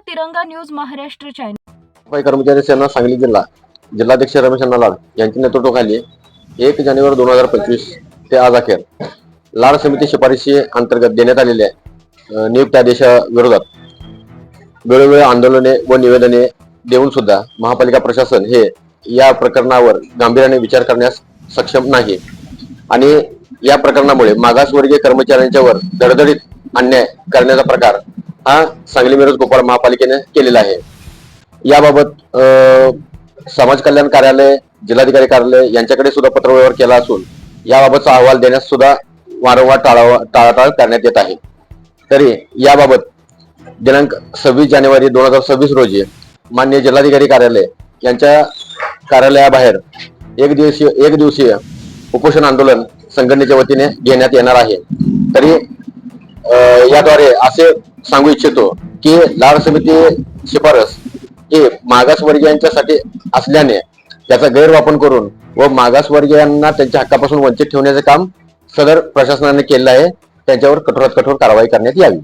तिरंगा news Maharashtra channel सफाई कर्मचारी सेना सांगली जिल्हा जिल्हाध्यक्ष रमेश अण्णा लाड यांच्या नेतृत्वाखाली एक जानेवारी दोन हजार पंचवीस ते आज अखेर लाड समिती शिफारशी अंतर्गत देण्यात आलेल्या नियुक्त आदेशाविरोधात वेळोवेळी आंदोलने व निवेदने देऊन सुद्धा महापालिका प्रशासन हे या प्रकरणावर गांभीर्याने विचार करण्यास सक्षम नाही. आणि या प्रकरणामुळे मागासवर्गीय कर्मचाऱ्यांच्यावर दडदडीत अन्याय करण्याचा प्रकार हा सांगली मिरज गोपाळ महापालिकेने केलेला आहे. याबाबत समाज कल्याण कार्यालय जिल्हाधिकारी कार्यालय यांच्याकडे सुद्धा पत्रव्यवहार केला असून याबाबतचा अहवाल देण्यास सुद्धा वारंवार टाळावा टाळाटाळ करण्यात येत आहे. तरी याबाबत दिनांक सव्वीस जानेवारी दोन हजार सव्वीस रोजी मान्य जिल्हाधिकारी कार्यालय यांच्या कार्यालयाबाहेर एक दिवसीय एक दिवसीय उपोषण आंदोलन संघटनेच्या वतीने घेण्यात येणार आहे. तरी याद्वारे असे सांगू इच्छितो की लाड समिती शिफारस हे मागासवर्गीयांच्यासाठी असल्याने त्याचा गैरवापर करून व मागासवर्गीयांना त्यांच्या हक्कापासून वंचित ठेवण्याचे काम सदर प्रशासनाने केलं आहे. त्यांच्यावर कठोरात कठोर कारवाई करण्यात यावी.